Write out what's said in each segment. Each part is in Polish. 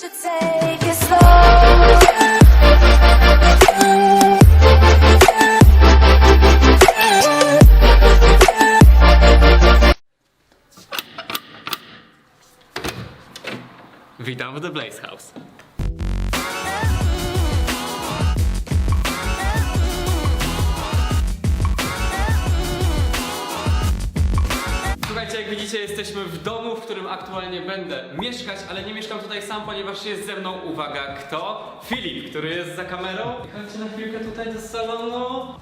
should take it slow. The Blaze House. Jesteśmy w domu, w którym aktualnie będę mieszkać, ale nie mieszkam tutaj sam, ponieważ jest ze mną, uwaga, kto? Filip, który jest za kamerą. I Chodźcie na chwilkę tutaj do salonu.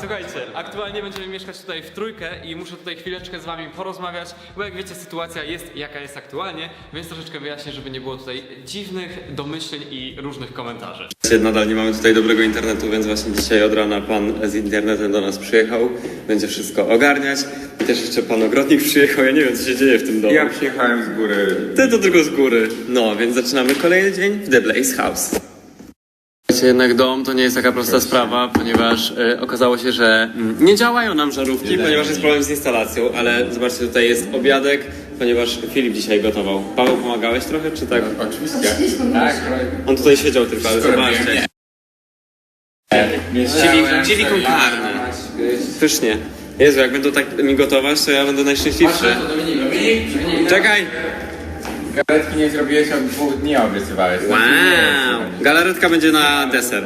Słuchajcie, aktualnie będziemy mieszkać tutaj w trójkę i muszę tutaj chwileczkę z wami porozmawiać, bo jak wiecie sytuacja jest jaka jest aktualnie, więc troszeczkę wyjaśnię, żeby nie było tutaj dziwnych domyśleń i różnych komentarzy. Nadal nie mamy tutaj dobrego internetu, więc właśnie dzisiaj od rana pan z internetem do nas przyjechał. Będzie wszystko ogarniać. I też jeszcze pan ogrodnik przyjechał. Ja nie wiem, co się dzieje w tym domu. Ja przyjechałem z góry. Ty to tylko z góry. No, więc zaczynamy kolejny dzień w The Blaze House. Słuchajcie, jednak dom to nie jest taka prosta sprawa, ponieważ e, okazało się, że mm, nie działają nam żarówki, ponieważ jest problem z instalacją, ale zobaczcie, tutaj jest obiadek, ponieważ Filip dzisiaj gotował. Paweł, pomagałeś trochę, czy tak? Oczywiście. Tak, On tutaj siedział tylko, ale zobaczcie. Chili, chili con carne. Pysznie. Jezu, jak będą tak mi gotować, to ja będę najszczęśliwszy. Dominik, Dominik. Czekaj! Galaretki nie zrobiłeś od dwóch dni, obiecywałeś. Wow! Galaretka będzie na deser.